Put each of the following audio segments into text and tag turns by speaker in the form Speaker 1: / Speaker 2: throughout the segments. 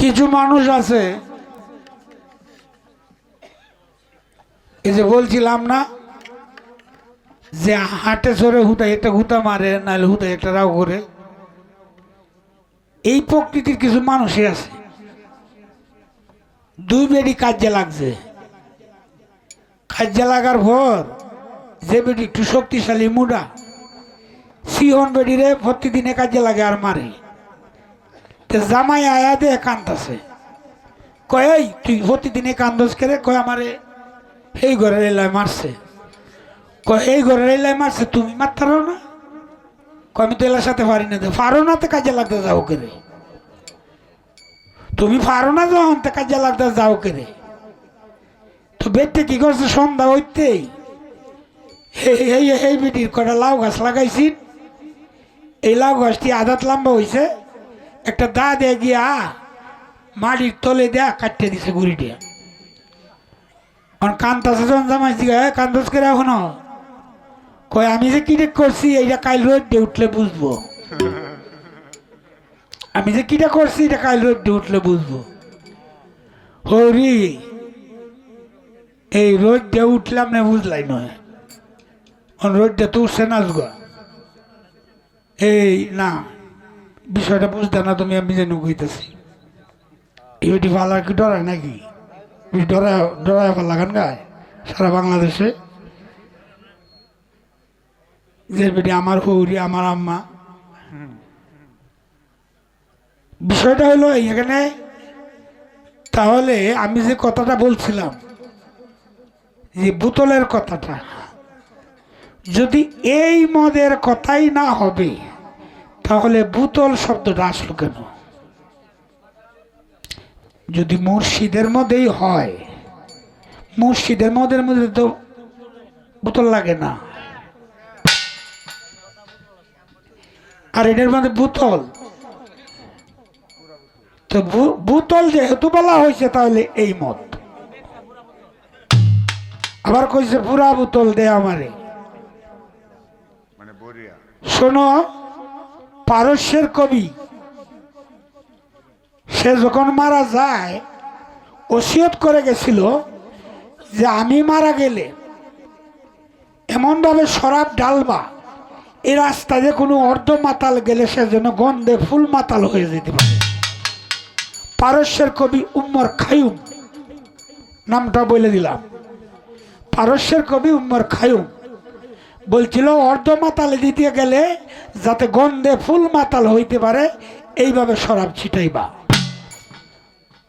Speaker 1: কিছু মানুষ আছে। এই যে বলছিলাম না, যে হাটে চড়ে হুতা, একটা হুতা মারে, নাহলে হুতা একটা রাও করে। এই প্রকৃতির কিছু মানুষই আছে। দুই বেডি কাজে লাগছে। কাজে লাগার পর যে বেডি একটু শক্তিশালী মুডা, সিহন বেড়ি বেডিরে প্রতিদিনে কাজে লাগে আর মারে। জামাই আয়া দিয়ে কান্দাছে। কয় তুই প্রতিদিনে কান্দস করে? কয়, আমারে এই ঘরের এলায় মারছে। কয়, এই ঘরের এলায় মারছে, তুমি মারতারো না? কয়, আমি তো এলার সাথে পারি না পারো না তো কাজে লাগতে যাও করে? তুমি পারো না যখন তো কাজে লাগতে যাও করে? তো বেটে কি করছে সন্ধ্যা হইতেই এই বেটির কটা লাউ গাছ লাগাইছি। এই লাউ গাছটি আদাত লম্বা হয়েছে একটা দা দিয়ে গিয়া মাটির তলে দেয়া কাটতে দিছে গুড়ি দিয়া কান্তাছে যখন জামাই জিগা কান্দস করে এখনও? কয়, আমি যে কিটা করছি, এইটা কাল রোদ দিয়ে উঠলে বুঝব। আমি যে কিটা করছি এটা কাল রোদ দিয়ে উঠলে বুঝব। হরি, এই রোদ দিয়ে উঠলাম না বুঝলাই নয়। রোদ দিয়ে তো উঠছে না এই, না। বিষয়টা বুঝতে না, তুমি আমি যেন কইতেছি এটি ভালো কি ডরায় নাকি? ডরায় ডরায় ভালো লাগান গায়? সারা বাংলাদেশে? যে বেটি আমার হৌরি আমার আম্মা। বিষয়টা হলো এখানে তাহলে আমি যে কথাটা বলছিলাম, যে বোতলের কথাটা, যদি এই মদের কথাই না হবে তাহলে বুতল শব্দটা আসলো কেন? যদি মুর্শিদের মধ্যেই হয় মুর্শিদের মদের মধ্যে তো বোতল লাগে না। আর এটার মধ্যে বোতল তো বোতল যেহেতু বলা হয়েছে তাহলে এই মত। আবার কইছে পুরা বোতল দে আমারে।
Speaker 2: মানে
Speaker 1: শোনো পারস্যের কবি। সে যখন মারা যায়, ওসিয়ত করে গেছিল যে আমি মারা গেলে এমনভাবে শরাব ডালবা এ রাস্তায় যে কোনো অর্ধ মাতাল গেলে সে যেন গন্ধে ফুল মাতাল হয়ে যেতে পারে। পারস্যের কবি উম্মর খায়ুম, নামটা বলে দিলাম। পারস্যের কবি উম্মর খায়ুম বলছিল অর্ধ মাতালে দিতে গেলে যাতে গন্ধে ফুল মাতাল হইতে পারে, এইভাবে শরাব ছিটাইবা।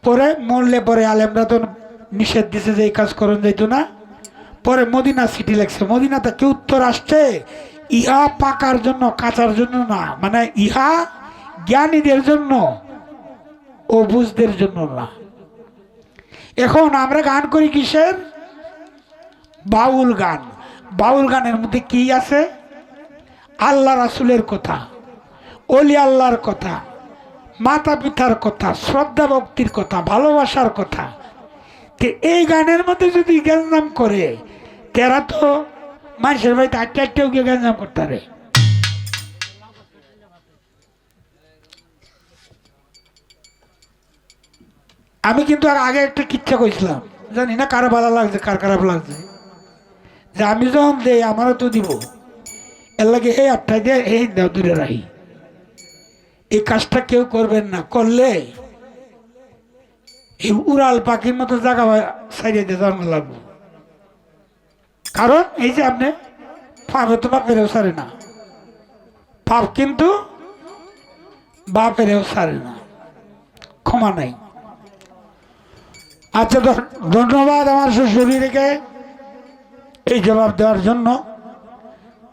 Speaker 1: পরে মরলে পরে আলেমরা তো নিষেধ দিছে যে এই কাজ করুন যাইতো না। পরে মদিনা সিটি লেগছে মদিনা থেকে উত্তর আসছে? ইহা পাকার জন্য, কাচার জন্য না মানে ইহা জ্ঞানীদের জন্য ও বুঝদের জন্য না। এখন আমরা গান করি কিসের? বাউল গান। বাউল গানের মধ্যে কি আছে? আল্লাহ রাসুলের কথা অলি আল্লাহর কথা, মাতা পিতার কথা, শ্রদ্ধা ভক্তির কথা, ভালোবাসার কথা। তো এই গানের মধ্যে যদি গ্যাঞ্জাম করে, তেরা তো মানুষের বাড়িতে আটটা আটটাও গিয়ে গ্যাঞ্জাম করতে পারে আমি কিন্তু আর আগে একটা কিচ্ছা কইছিলাম, জানি না কারও ভালো লাগছে, কার খারাপ লাগছে। যে আমি যখন দেই আমারও তো দিব। এর লাগে এই আটটাই দিয়ে এই দেও দূরে রাখি এই কাজটা কেউ করবেন না, করলে এই উড়াল পাখির মতো জায়গা সাইডে দিয়ে জন্ম লাগবো কারণ এই যে আপনি, পাপে তো বাপেরেও সারে না। পাপ কিন্তু বাপেরেও সারে না। ক্ষমা নাই। আচ্ছা ধন্যবাদ আমার শ্বশুরিকে এই জবাব দেওয়ার জন্য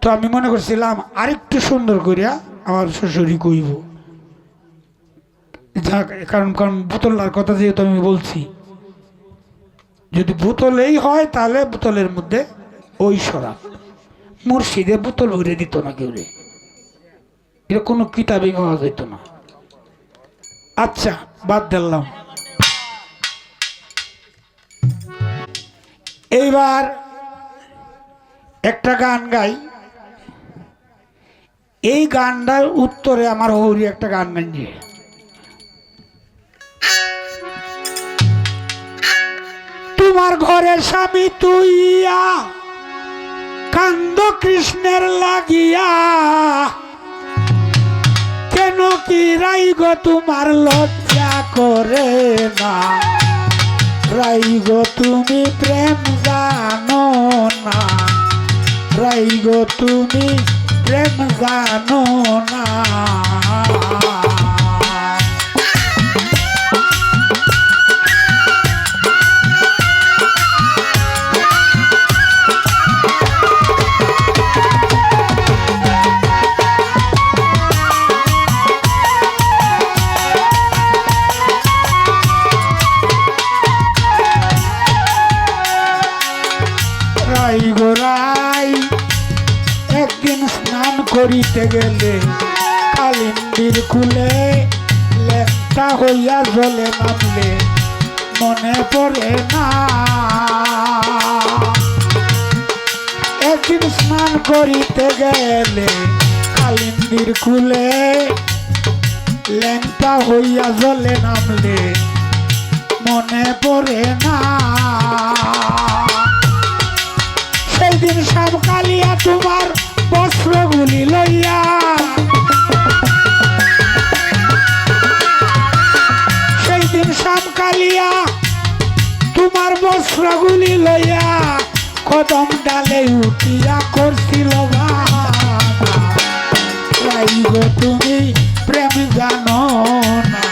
Speaker 1: তো আমি মনে করছিলাম আরেকটু সুন্দর করিয়া আমার শ্বশুরি কইব। যাক কারণ কারণ বোতলার কথা যেহেতু আমি বলছি। যদি বোতলেই হয়, তাহলে বোতলের মধ্যে ওই সরাব মুর্শিদে বোতল ভরে দিত না কেউ রে। এটা কোনো কিতাবেই পাওয়া যেত না। আচ্ছা বাদ দিলাম। এইবার একটা গান গাই। এই গানটার উত্তরে আমার হৌরি একটা গান গান যে তোমার ঘরে স্বামী তুইয়া কান্দ কৃষ্ণের লাগিয়া। কেন কি রাইগ তোমার লজ্জা করে না? রাইগ তুমি প্রেম জানো না। রাই গো তুমি প্রেম জানো না করিতে গেলে কালিন্দির কুলে লেপটা হইয়া জলে নামলে মনে পড়ে না। একদিন স্নান করিতে গেলে কালিন্দির কুলে ল্যাংটা হইয়া জলে নামলে মনে পড়ে না। বস্ত্রগুলি লইয়া। সেই দিন সব কালিয়া তোমার বস্ত্রগুলি লইয়া কদম ডালে উঠিয়া করছিল রাইগ তুমি প্রেম জানো না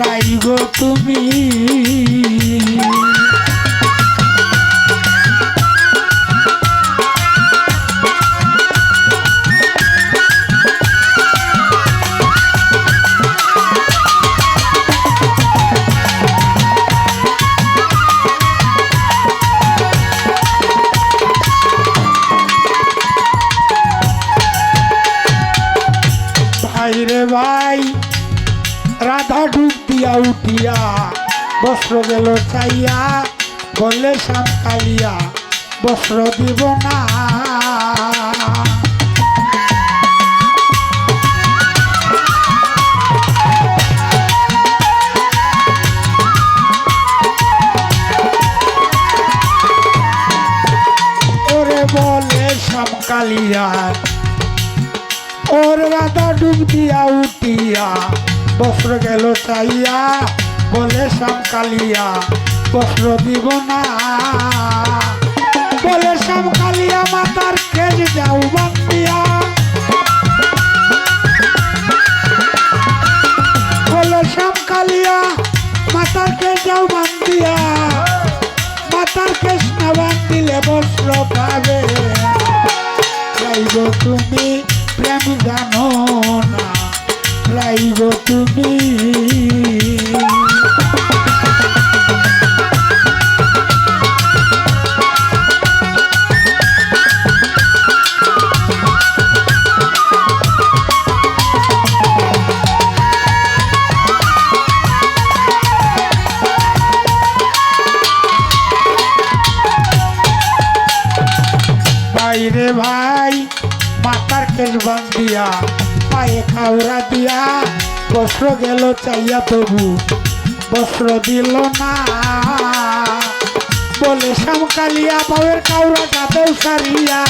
Speaker 1: রাইগ তুমি রে ভাই, রাধা ডুব দিয়া উঠিয়া, বস্ত্র গেল চাইয়া, বললে শ্যাম কালিয়া, বস্ত্র দিব না। বলে কালিয়া দিয়া উঠিয়া। বস্ত্র গেল চাইয়া, বলে শ্যাম কালিয়া, বস্ত্র দিব না। বলে শ্যাম কালিয়া, মাতার খেজ যাও বান্দিয়া বলে শ্যাম কালিয়া, মাতার খেজ যাও বান্দিয়া মাতার কৃষ্ণ বান্দিলে বস্ত্র পাবে। তুমি প্রেম জানো না রাইব তুমি। পায়ে খাওয়া দিয়া বস্ত্র গেল চাইয়া তবু। বস্ত্র দিল না। বলে শ্যামকালিয়া পাওয়ের কাউরা গাতেও সারিয়া।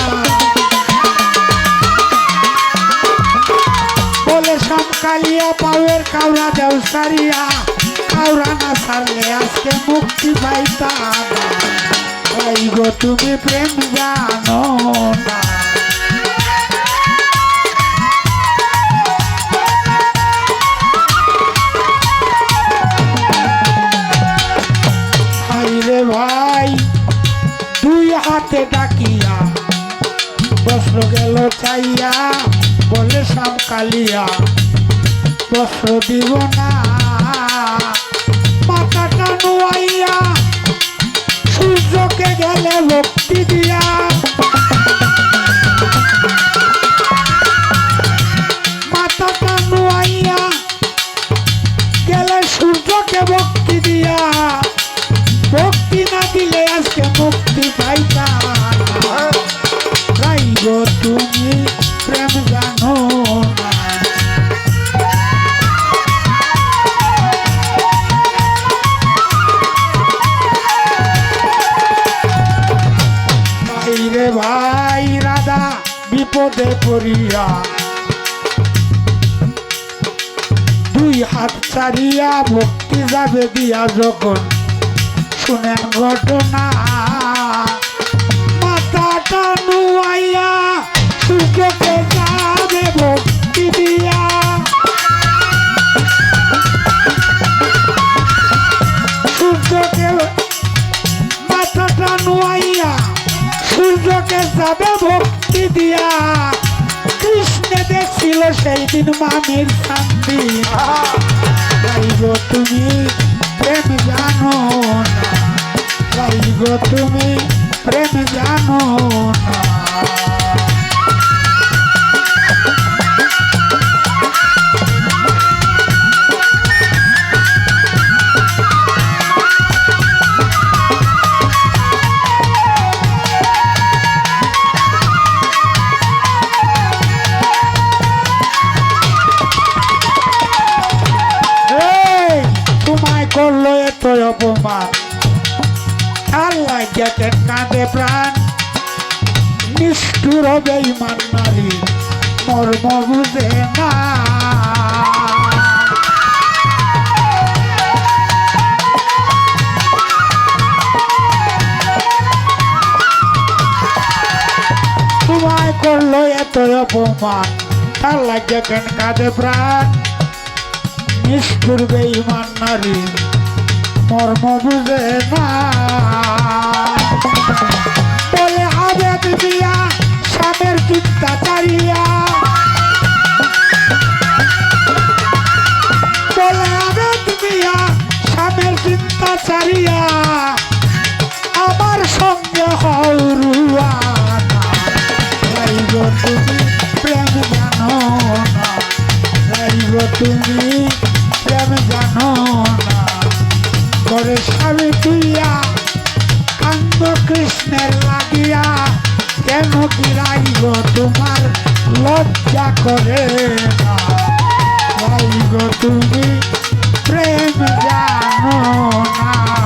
Speaker 1: বলে শ্যামকালিয়া পাওয়ের কাউরা দেও সারিয়া। কাউরা না সারলে আজকে মুক্তি পাইতা ভাই গো তুমি প্রেম জানো না। চাইয়া বলে সব কালিয়া বস্ত্র দিব না। মাথাটা নোয়াইয়া সূর্যকে গেলে ভক্তি দিয়া। মাথাটা নোয়াইয়া গেলে সূর্যকে ভক্তি দিয়া। ভক্তি না দিলে আজকে মুক্তি পাইতা যাবে দিয়া যখন, শুনেন ঘটনা। মাথাটা নুয়াইয়া সূর্যকে যাবে ভক্তি দিয়া। সূর্যকে মাথাটা সূর্যকে যাবে ভক্তি দিয়া। কৃষ্ণ দেখছিল সেই দিন মামির শান্তি। গাইব তুমি প্রেম জানো না। গাইব তুমি প্রেম জানো না। এত তার আল্লাহ কেন কাঁদে প্রাণ। নিষ্ঠুর বেঈমান নারী মর্ম বুঝে না। স্বামী তুইয়া কান্দ কৃষ্ণের লাগিয়া কেন গিরাইব তোমার লজ্জা করে তুমি প্রেম জানো না।